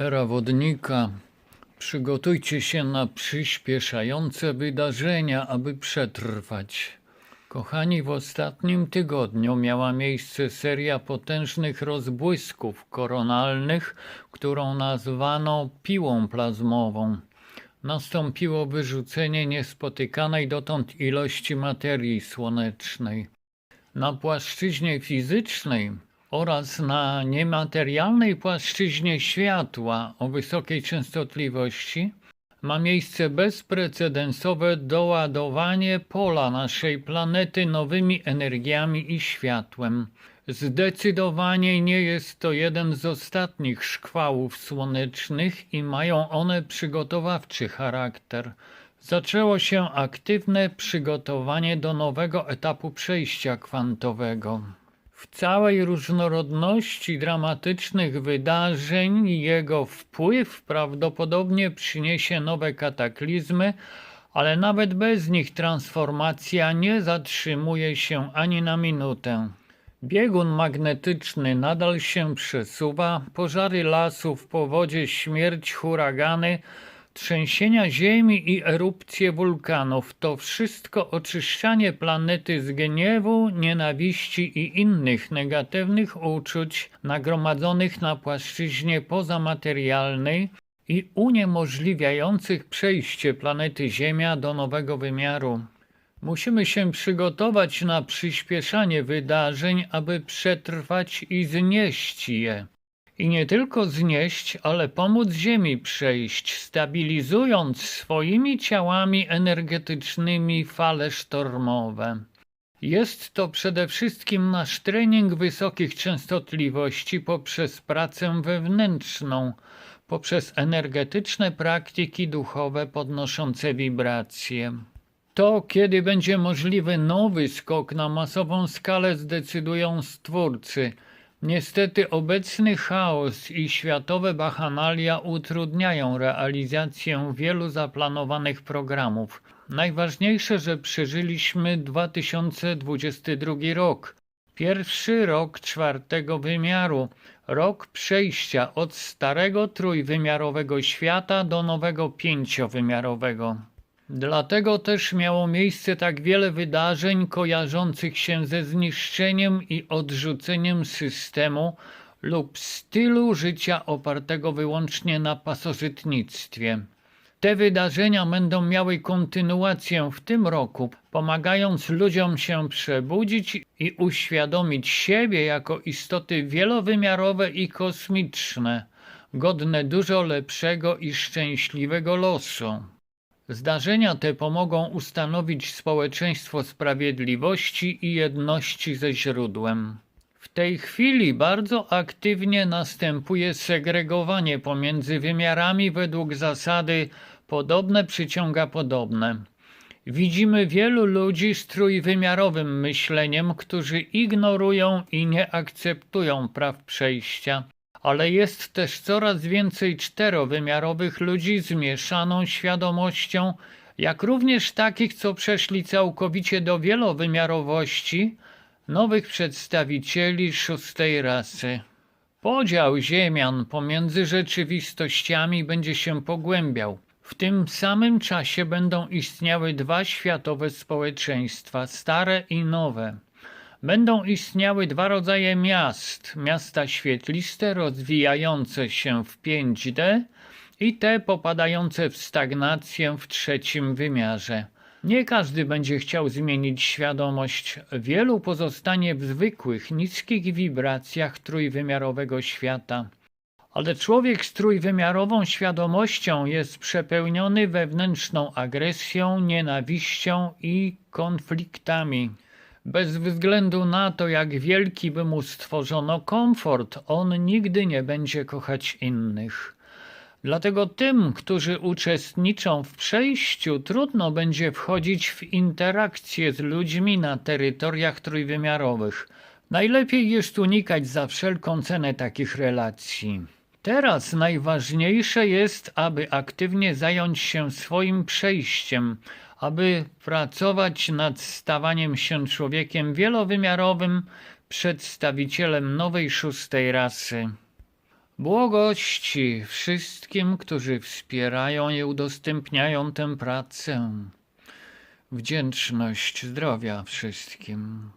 Era wodnika. Przygotujcie się na przyspieszające wydarzenia, aby przetrwać. Kochani, w ostatnim tygodniu miała miejsce seria potężnych rozbłysków koronalnych, którą nazwano piłą plazmową. Nastąpiło wyrzucenie niespotykanej dotąd ilości materii słonecznej. Na płaszczyźnie fizycznej oraz na niematerialnej płaszczyźnie światła o wysokiej częstotliwości ma miejsce bezprecedensowe doładowanie pola naszej planety nowymi energiami i światłem. Zdecydowanie nie jest to jeden z ostatnich szkwałów słonecznych i mają one przygotowawczy charakter. Zaczęło się aktywne przygotowanie do nowego etapu przejścia kwantowego. W całej różnorodności dramatycznych wydarzeń jego wpływ prawdopodobnie przyniesie nowe kataklizmy, ale nawet bez nich transformacja nie zatrzymuje się ani na minutę. Biegun magnetyczny nadal się przesuwa, pożary lasów, powodzie, śmierć, huragany, trzęsienia ziemi i erupcje wulkanów to wszystko oczyszczanie planety z gniewu, nienawiści i innych negatywnych uczuć nagromadzonych na płaszczyźnie pozamaterialnej i uniemożliwiających przejście planety Ziemia do nowego wymiaru. Musimy się przygotować na przyspieszanie wydarzeń, aby przetrwać i znieść je. I nie tylko znieść, ale pomóc Ziemi przejść, stabilizując swoimi ciałami energetycznymi fale sztormowe. Jest to przede wszystkim nasz trening wysokich częstotliwości poprzez pracę wewnętrzną, poprzez energetyczne praktyki duchowe podnoszące wibracje. To, kiedy będzie możliwy nowy skok na masową skalę, zdecydują stwórcy. Niestety obecny chaos i światowe bachanalia utrudniają realizację wielu zaplanowanych programów. Najważniejsze, że przeżyliśmy 2022 rok. Pierwszy rok czwartego wymiaru, rok przejścia od starego trójwymiarowego świata do nowego pięciowymiarowego. Dlatego też miało miejsce tak wiele wydarzeń kojarzących się ze zniszczeniem i odrzuceniem systemu lub stylu życia opartego wyłącznie na pasożytnictwie. Te wydarzenia będą miały kontynuację w tym roku, pomagając ludziom się przebudzić i uświadomić siebie jako istoty wielowymiarowe i kosmiczne, godne dużo lepszego i szczęśliwego losu. Zdarzenia te pomogą ustanowić społeczeństwo sprawiedliwości i jedności ze źródłem. W tej chwili bardzo aktywnie następuje segregowanie pomiędzy wymiarami według zasady podobne przyciąga podobne. Widzimy wielu ludzi z trójwymiarowym myśleniem, którzy ignorują i nie akceptują praw przejścia, ale jest też coraz więcej czterowymiarowych ludzi z mieszaną świadomością, jak również takich, co przeszli całkowicie do wielowymiarowości, nowych przedstawicieli szóstej rasy. Podział Ziemian pomiędzy rzeczywistościami będzie się pogłębiał. W tym samym czasie będą istniały dwa światowe społeczeństwa, stare i nowe. Będą istniały dwa rodzaje miast: miasta świetliste, rozwijające się w 5D i te popadające w stagnację w trzecim wymiarze. Nie każdy będzie chciał zmienić świadomość. Wielu pozostanie w zwykłych, niskich wibracjach trójwymiarowego świata. Ale człowiek z trójwymiarową świadomością jest przepełniony wewnętrzną agresją, nienawiścią i konfliktami. Bez względu na to, jak wielki by mu stworzono komfort, on nigdy nie będzie kochać innych. Dlatego tym, którzy uczestniczą w przejściu, trudno będzie wchodzić w interakcje z ludźmi na terytoriach trójwymiarowych. Najlepiej jest unikać za wszelką cenę takich relacji. Teraz najważniejsze jest, aby aktywnie zająć się swoim przejściem, aby pracować nad stawaniem się człowiekiem wielowymiarowym, przedstawicielem nowej szóstej rasy. Błogości wszystkim, którzy wspierają i udostępniają tę pracę. Wdzięczność zdrowia wszystkim.